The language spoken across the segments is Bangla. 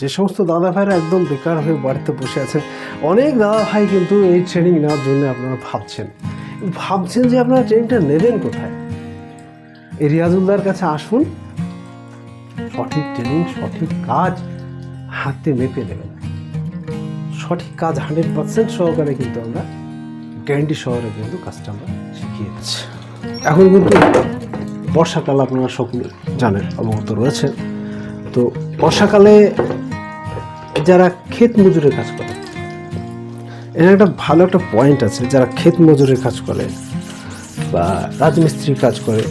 যে সমস্ত দাদা ভাইরা একদম বেকার হয়ে বাড়িতে বসে আছেন অনেক দাদা ভাই কিন্তু এই ট্রেনিং নেওয়ার জন্য আপনারা ভাবছেন। ভাবছেন যে আপনারা ট্রেনিংটা নেবেন কোথায়? এই রিয়াজুল্লার কাছে আসুন, সঠিক ট্রেনিং সঠিক কাজ হাতে মেপে নেবেন। সঠিক কাজ হান্ড্রেড পার্সেন্ট সহকারে কিন্তু আমরা গ্যারান্টি শহরে কিন্তু কাজটা আমরা শিখিয়ে দিচ্ছি। এখন কিন্তু বর্ষাকাল, আপনারা সকলে জানেন, অবগত রয়েছেন। তো বর্ষাকালে যারা ক্ষেত মজুরের কাজ করে। এর একটা ভালো একটা পয়েন্ট আছে, যারা ক্ষেত মজুরের কাজ করে বা রাজমিস্ত্রির কাজ করে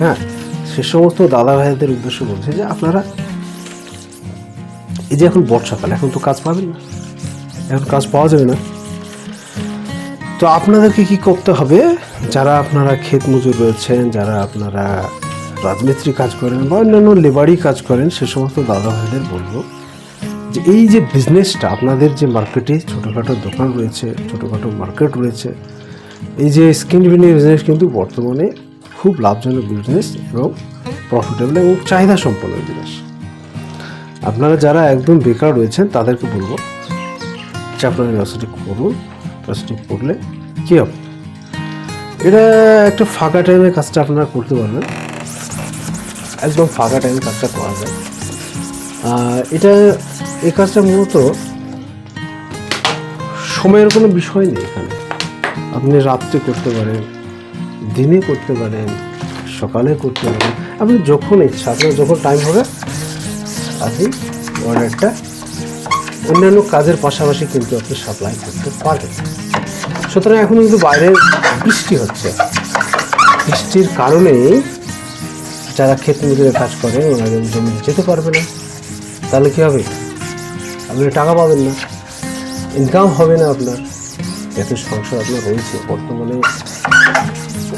হ্যাঁ? সে সমস্ত দাদা ভাইদের উদ্দেশ্য বলছে যে আপনারা এই যে এখন বর্ষাকাল, এখন তো কাজ পাবেন না। এখন কাজ পাওয়া যাবে না। তো আপনাদেরকে কি করতে হবে? যারা আপনারা ক্ষেত মজুর রয়েছেন, যারা আপনারা রাজমিস্ত্রি কাজ করেন বা অন্যান্য লেবারই কাজ করেন, সে সমস্ত দাদা ভাইদের বলব যে এই যে বিজনেসটা আপনাদের যে মার্কেটে ছোটোখাটো দোকান রয়েছে, ছোটোখাটো মার্কেট রয়েছে, এই যে স্কিন বিজনেস কিন্তু বর্তমানে খুব লাভজনক বিজনেস এবং প্রফিটেবল এবং চাহিদা সম্পন্ন বিজনেস আপনারা যারা একদম বেকার রয়েছেন, তাদেরকে বলব যে আপনারা ব্যবসাটি করুন, ব্যবসাটি করলে কী হবে? এটা একটা ফাঁকা টাইমে কাজটা আপনারা করতে পারবেন। একদম ফাঁকা টাইমে কাজটা করা যায়। এটা এই কাজটা মূলত সময়ের কোনো বিষয় নেই এখানে। আপনি রাত্রে করতে পারেন, দিনে করতে পারেন, সকালে করতে পারেন। আপনি যখন ইচ্ছা, আপনার যখন টাইম হবে, আপনি অর্ডারটা অন্যান্য কাজের পাশাপাশি কিন্তু আপনি সাপ্লাই করতে পারেন সুতরাং এখন কিন্তু বাইরে বৃষ্টি হচ্ছে। বৃষ্টির কারণে যারা ক্ষেত মজুরে কাজ করে, ওনাদের জমি যেতে পারবে না। তাহলে কী হবে? আপনি টাকা পাবেন না। ইনকাম হবে না আপনার। এত সংসার আপনার রয়েছে বর্তমানে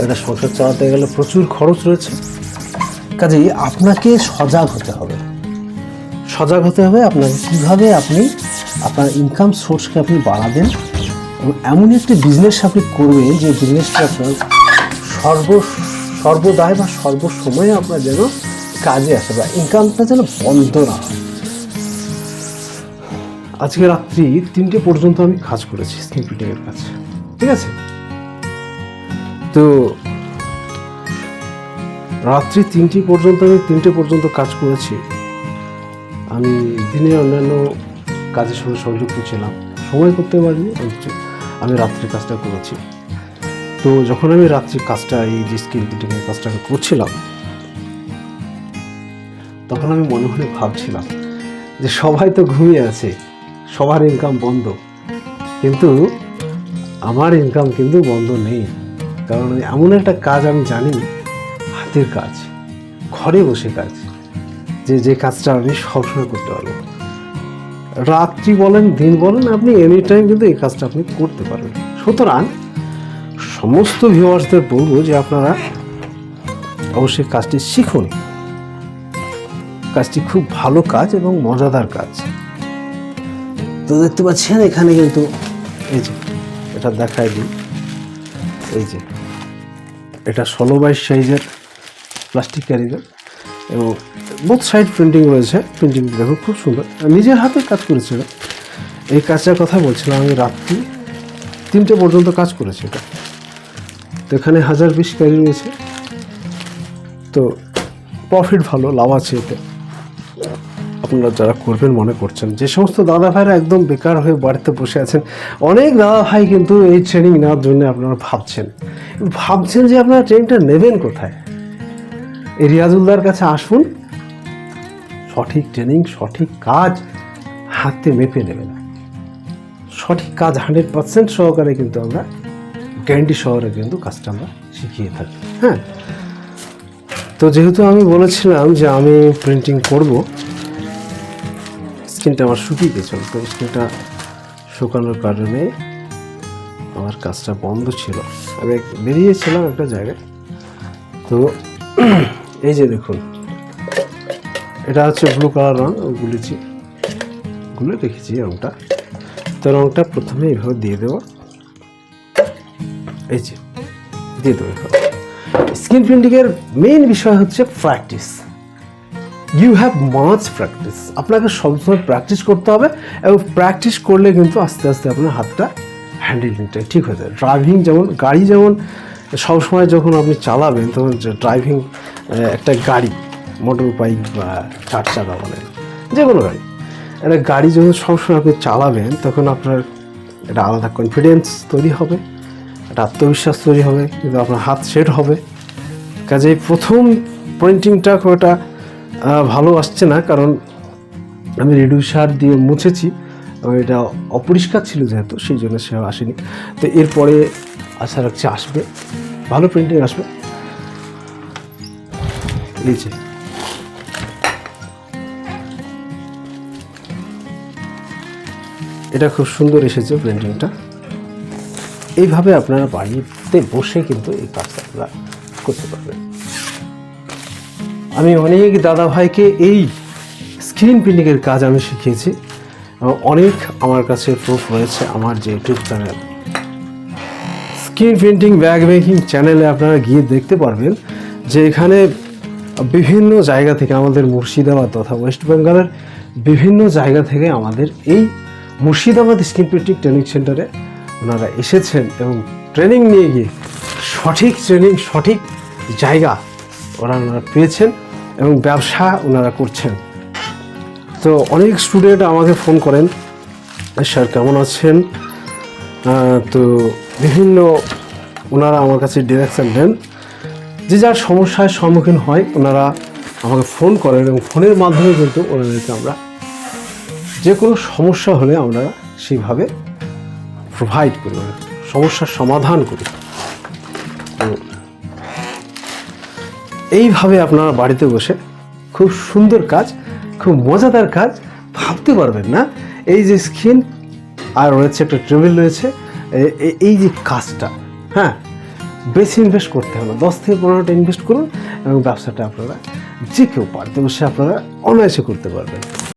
একটা সংসার চালাতে গেলে প্রচুর খরচ রয়েছে। কাজেই আপনাকে সজাগ হতে হবে। সজাগ হতে হবে আপনাকে কীভাবে আপনি আপনার ইনকাম সোর্সকে আপনি বাড়াবেন এবং এমন একটি বিজনেস আপনি করবেন যে বিজনেসটা আপনার সর্ব সর্বদায় বা সর্বসময়ে আপনার যেন কাজে আসে বা ইনকামটা যেন বন্ধ না হয়। আজকে রাত্রি তিনটে পর্যন্ত আমি কাজ করেছি স্কিন ফিটিংয়ের কাছে ঠিক আছে? তো রাত্রি তিনটে পর্যন্ত আমি তিনটে পর্যন্ত কাজ করেছি। আমি দিনে অন্যান্য কাজের সঙ্গে সংযুক্ত ছিলাম। সময় করতে পারিনি আমি রাত্রে কাজটা করেছি। তো যখন আমি রাত্রি কাজটা, এই যে স্কিন ফিটিংয়ের কাজটা আমি করছিলাম, তখন আমি মনে মনে ভাবছিলাম যে সবাই তো ঘুমিয়ে আছে। সবার ইনকাম বন্ধ। কিন্তু আমার ইনকাম কিন্তু বন্ধ নেই। কারণ এমন একটা কাজ আমি জানি, হাতের কাজ, ঘরে বসে কাজ, যে যে কাজটা আমি সবসময় করতে পারব। রাত্রি বলেন, দিন বলেন, আপনি এনি টাইম কিন্তু এই কাজটা আপনি করতে পারবেন। সুতরাং সমস্ত ভিউয়ার্সদের বলব যে, আপনারা অবশ্যই কাজটি শিখুন। কাজটি খুব ভালো কাজ এবং মজাদার কাজ। তো দেখতে পাচ্ছেন এখানে কিন্তু এই যে, এটা দেখাই দিই। এই যে, এটা ষোলো বাইশ সাইজের প্লাস্টিক ক্যারিগার এবং বোথ সাইড প্রিন্টিং রয়েছে। প্রিন্টিং দেখো খুব সুন্দর। নিজের হাতে কাজ করেছিল এই কাজটার কথা বলছিলাম আমি রাত্রি তিনটে পর্যন্ত কাজ করেছি এটা। তো এখানে হাজার পিস ক্যারি রয়েছে তো প্রফিট ভালো, লাভ আছে এতে। আপনারা যারা করবেন মনে করছেন, যে সমস্ত দাদা ভাইরা একদম বেকার হয়ে বাড়িতে বসে আছেন, অনেক দাদা ভাই কিন্তু এই ট্রেনিং নেওয়ার জন্য আপনারা ভাবছেন। ভাবছেন যে আপনারা ট্রেনিংটা নেবেন কোথায়? এই রিয়াজুল্লার কাছে আসুন, সঠিক ট্রেনিং সঠিক কাজ হাতে মেপে নেবেন। সঠিক কাজ হান্ড্রেড পার্সেন্ট সহকারে কিন্তু আমরা গ্যারান্টি শহরে কিন্তু কাজটা আমরা শিখিয়ে থাকি। হ্যাঁ? তো যেহেতু আমি বলেছিলাম যে আমি প্রিন্টিং করব স্কিনটা আমার শুকিয়ে গেছিল তো স্কিনটা শুকানোর কারণে আমার কাজটা বন্ধ ছিল। আমি বেরিয়েছিলাম একটা জায়গায়। তো এই যে দেখুন, এটা হচ্ছে ব্লু কালার রং গুলেছি গুলে রেখেছি রংটা। তো রংটা প্রথমে এইভাবে দিয়ে দেবো। এই যে, দিয়ে দেবো স্কিন প্রিন্টিংয়ের মেইন বিষয় হচ্ছে practice you have much practice আপনাকে সবসময় প্র্যাকটিস করতে হবে এবং প্র্যাকটিস করলে কিন্তু আস্তে আস্তে আপনার হাতটা হ্যান্ডেলিংটা ঠিক হয়ে যায় ড্রাইভিং যেমন, গাড়ি যেমন সবসময় যখন আপনি চালাবেন, তখন ড্রাইভিং একটা গাড়ি মোটর বাইক বা চার চাকা বলেন যে কোনো গাড়ি, একটা গাড়ি যখন সবসময় আপনি চালাবেন, তখন আপনার একটা আলাদা কনফিডেন্স তৈরি হবে, একটা আত্মবিশ্বাস তৈরি হবে, কিন্তু আপনার হাত সেট হবে। কাজেই প্রথম প্রিন্টিংটা খুব একটা ভালো আসছে না, কারণ আমি রিডিউসার দিয়ে মুছেছি, এবং এটা অপরিষ্কার ছিল যেহেতু, সেই জন্য সে আসেনি। তো এরপরে আশা রাখছি আসবে। ভালো প্রিন্টিং আসবে। এই এটা খুব সুন্দর এসেছে প্রিন্টিংটা এইভাবে আপনারা বাড়িতে বসে কিন্তু এই কাজটা আপনারা করতে পারবেন। আমি অনেক দাদা ভাইকে এই স্ক্রিন প্রিন্টিংয়ের কাজ আমি শিখিয়েছি। এবং অনেক আমার কাছে প্রুফ রয়েছে আমার যে YouTube channel screen printing, bag making চ্যানেলে আপনারা গিয়ে দেখতে পারবেন যে এখানে বিভিন্ন জায়গা থেকে আমাদের মুর্শিদাবাদ তথা ওয়েস্ট বেঙ্গলের বিভিন্ন জায়গা থেকে আমাদের এই মুর্শিদাবাদ স্ক্রিন প্রিন্টিং ট্রেনিং সেন্টারে ওনারা এসেছেন এবং ট্রেনিং নিয়ে গিয়ে সঠিক ট্রেনিং সঠিক জায়গা ওরা ওনারা পেয়েছেন। এবং ব্যবসা ওনারা করছেন। তো অনেক স্টুডেন্ট আমাকে ফোন করেন স্যার কেমন আছেন? তো বিভিন্ন ওনারা আমার কাছে ডিরেকশান দেন যে যার সমস্যার সম্মুখীন হয়, ওনারা আমাকে ফোন করেন এবং ফোনের মাধ্যমে কিন্তু ওনাদেরকে আমরা যে কোনো সমস্যা হলে আমরা সেইভাবে প্রোভাইড করি, সমস্যার সমাধান করি। এইভাবে আপনারা বাড়িতে বসে খুব সুন্দর কাজ, খুব মজাদার কাজ ভাবতে পারবেন না। এই যে স্ক্রিন আর রয়েছে একটা টেবিল রয়েছে। এই যে কাজটা হ্যাঁ বেশি ইনভেস্ট করতে হবে দশ থেকে পনেরোটা ইনভেস্ট করুন এবং ব্যবসাটা আপনারা যে কেউ বাড়িতে বসে আপনারা অনায়াসে করতে পারবেন।